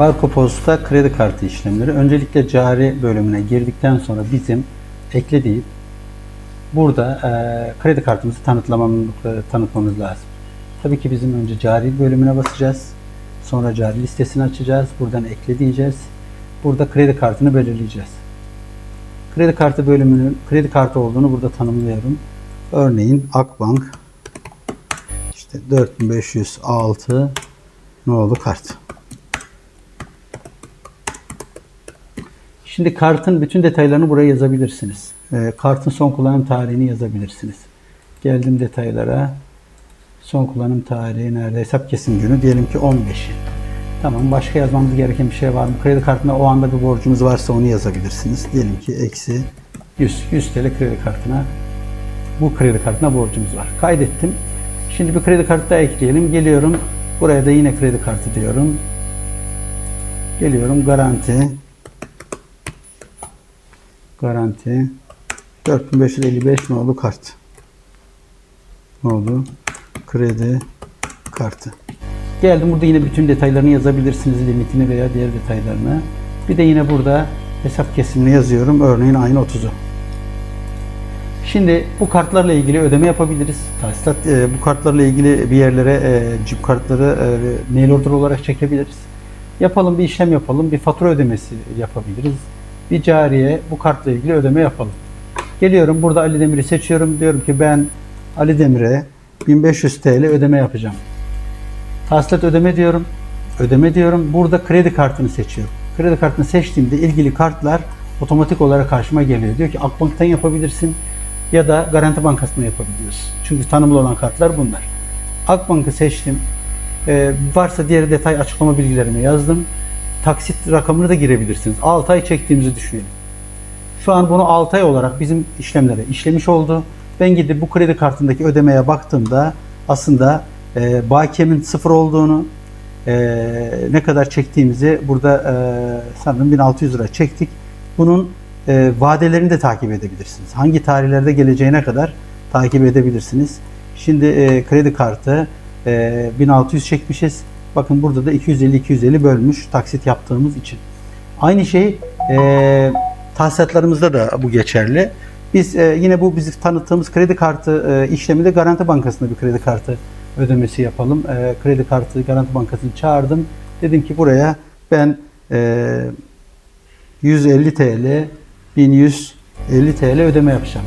Barkopoz'da kredi kartı işlemleri. Öncelikle cari bölümüne girdikten sonra bizim ekle deyip burada e, kredi kartımızı tanıtlamamız, tanıtmamız lazım. Tabii ki bizim önce cari bölümüne basacağız. Sonra cari listesini açacağız. Buradan ekle diyeceğiz. Burada kredi kartını belirleyeceğiz. Kredi kartı bölümünün kredi kartı olduğunu burada tanımlıyorum. Örneğin Akbank işte 4506 nolu kart. Şimdi kartın bütün detaylarını buraya yazabilirsiniz. Ee, kartın son kullanım tarihini yazabilirsiniz. Geldim detaylara. Son kullanım tarihi nerede? Hesap kesim günü. Diyelim ki 15'i. Tamam. Başka yazmamız gereken bir şey var mı? Kredi kartına o anda bir borcumuz varsa onu yazabilirsiniz. Diyelim ki eksi 100. 100 TL kredi kartına bu kredi kartına borcumuz var. Kaydettim. Şimdi bir kredi kartı daha ekleyelim. Geliyorum. Buraya da yine kredi kartı diyorum. Geliyorum garanti. Garanti. 4555 nolu kart. Nolu kredi kartı. Geldim burada yine bütün detaylarını yazabilirsiniz. Limitini veya diğer detaylarını. Bir de yine burada hesap kesimini yazıyorum. Örneğin ayın 30'u. Şimdi bu kartlarla ilgili ödeme yapabiliriz. Tahsilat e, bu kartlarla ilgili bir yerlere e, cip kartları e, mail order olarak çekebiliriz. Yapalım bir işlem yapalım, bir fatura ödemesi yapabiliriz. Bir cariye bu kartla ilgili ödeme yapalım. Geliyorum burada Ali Demir'i seçiyorum. Diyorum ki ben Ali Demir'e 1500 TL ödeme yapacağım. Tahsilat ödeme diyorum. Ödeme diyorum. Burada kredi kartını seçiyorum. Kredi kartını seçtiğimde ilgili kartlar otomatik olarak karşıma geliyor. Diyor ki Akbank'tan yapabilirsin ya da Garanti Bankası'ndan yapabiliyorsun. Çünkü tanımlı olan kartlar bunlar. Akbank'ı seçtim. Ee, varsa diğer detay açıklama bilgilerimi yazdım. Taksit rakamını da girebilirsiniz. 6 ay çektiğimizi düşünelim. Şu an bunu 6 ay olarak bizim işlemlere işlemiş oldu. Ben gidip bu kredi kartındaki ödemeye baktığımda aslında e, bakiyemin sıfır olduğunu, e, ne kadar çektiğimizi burada e, sanırım 1600 lira çektik. Bunun e, vadelerini de takip edebilirsiniz. Hangi tarihlerde geleceğine kadar takip edebilirsiniz. Şimdi e, kredi kartı e, 1600 çekmişiz. Bakın burada da 250-250 bölmüş taksit yaptığımız için. Aynı şey e, tahsilatlarımızda da bu geçerli. Biz e, yine bu bizim tanıttığımız kredi kartı e, işleminde Garanti Bankası'nda bir kredi kartı ödemesi yapalım. E, kredi kartı Garanti Bankası'nı çağırdım. Dedim ki buraya ben e, 150 TL 1150 TL ödeme yapacağım.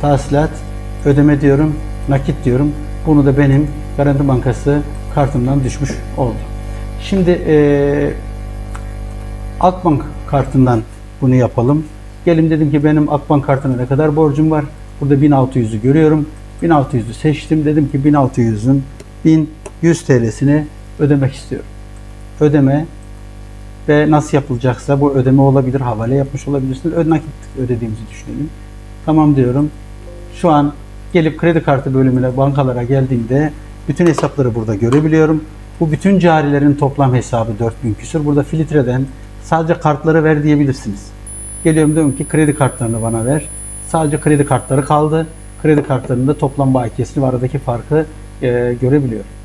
Tahsilat ödeme diyorum, nakit diyorum. Bunu da benim Garanti Bankası kartımdan düşmüş oldu. Şimdi e, Akbank kartından bunu yapalım. Gelin dedim ki benim Akbank kartına ne kadar borcum var? Burada 1600'ü görüyorum. 1600'ü seçtim. Dedim ki 1600'ün 1100 TL'sini ödemek istiyorum. Ödeme ve nasıl yapılacaksa bu ödeme olabilir, havale yapmış olabilirsiniz. Ö- Nakit ödediğimizi düşünelim. Tamam diyorum. Şu an gelip kredi kartı bölümüne, bankalara geldiğimde bütün hesapları burada görebiliyorum. Bu bütün carilerin toplam hesabı 4000 küsur. Burada filtreden sadece kartları ver diyebilirsiniz. Geliyorum diyorum ki kredi kartlarını bana ver. Sadece kredi kartları kaldı. Kredi kartlarında toplam bakiyesini ve aradaki farkı e, görebiliyorum.